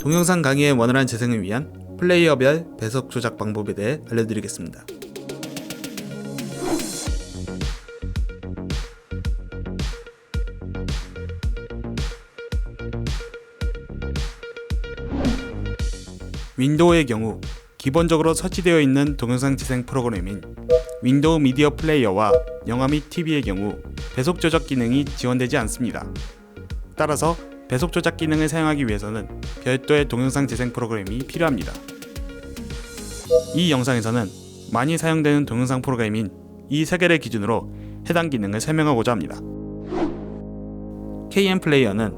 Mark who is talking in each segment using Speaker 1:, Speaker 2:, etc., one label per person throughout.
Speaker 1: 동영상 강의의 원활한 재생을 위한 플레이어별 배속 조작 방법에 대해 알려드리겠습니다. 윈도우의 경우 기본적으로 설치되어 있는 동영상 재생 프로그램인 윈도우 미디어 플레이어와 영화 및 TV의 경우 배속 조작 기능이 지원되지 않습니다. 따라서 배속 조작 기능을 사용하기 위해서는 별도의 동영상 재생 프로그램이 필요합니다. 이 영상에서는 많이 사용되는 동영상 프로그램인 이 세 개를 기준으로 해당 기능을 설명하고자 합니다. KM 플레이어는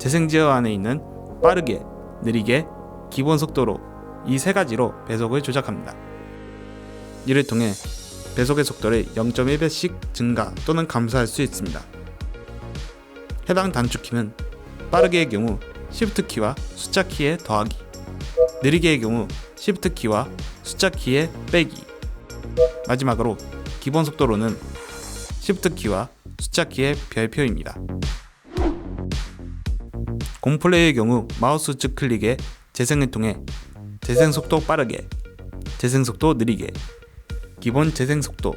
Speaker 1: 재생 지어 안에 있는 빠르게, 느리게, 기본 속도로 이 세 가지로 배속을 조작합니다. 이를 통해 배속의 속도를 0.1배씩 증가 또는 감소할 수 있습니다. 해당 단축키는 빠르게의 경우 Shift 키와 숫자 키의 더하기, 느리게의 경우 Shift 키와 숫자 키의 빼기, 마지막으로 기본 속도로는 Shift 키와 숫자 키의 별표입니다. 공플레이의 경우 마우스 우측 클릭에 재생을 통해 재생 속도 빠르게, 재생 속도 느리게, 기본 재생 속도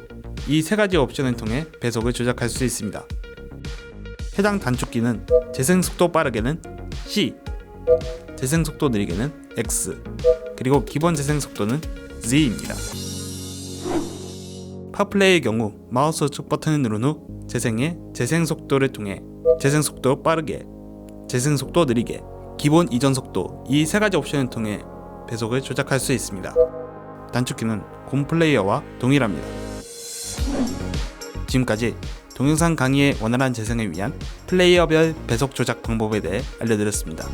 Speaker 1: 이 세 가지 옵션을 통해 배속을 조작할 수 있습니다. 해당 단축키는 재생 속도 빠르게는 C, 재생 속도 느리게는 X, 그리고 기본 재생 속도는 Z입니다. 파플레이의 경우 마우스 우측 버튼을 누른 후 재생의 재생 속도를 통해 재생 속도 빠르게, 재생 속도 느리게, 기본 이전 속도 이 세 가지 옵션을 통해 배속을 조작할 수 있습니다. 단축키는 곰 플레이어와 동일합니다. 지금까지 동영상 강의의 원활한 재생을 위한 플레이어별 배속 조작 방법에 대해 알려드렸습니다.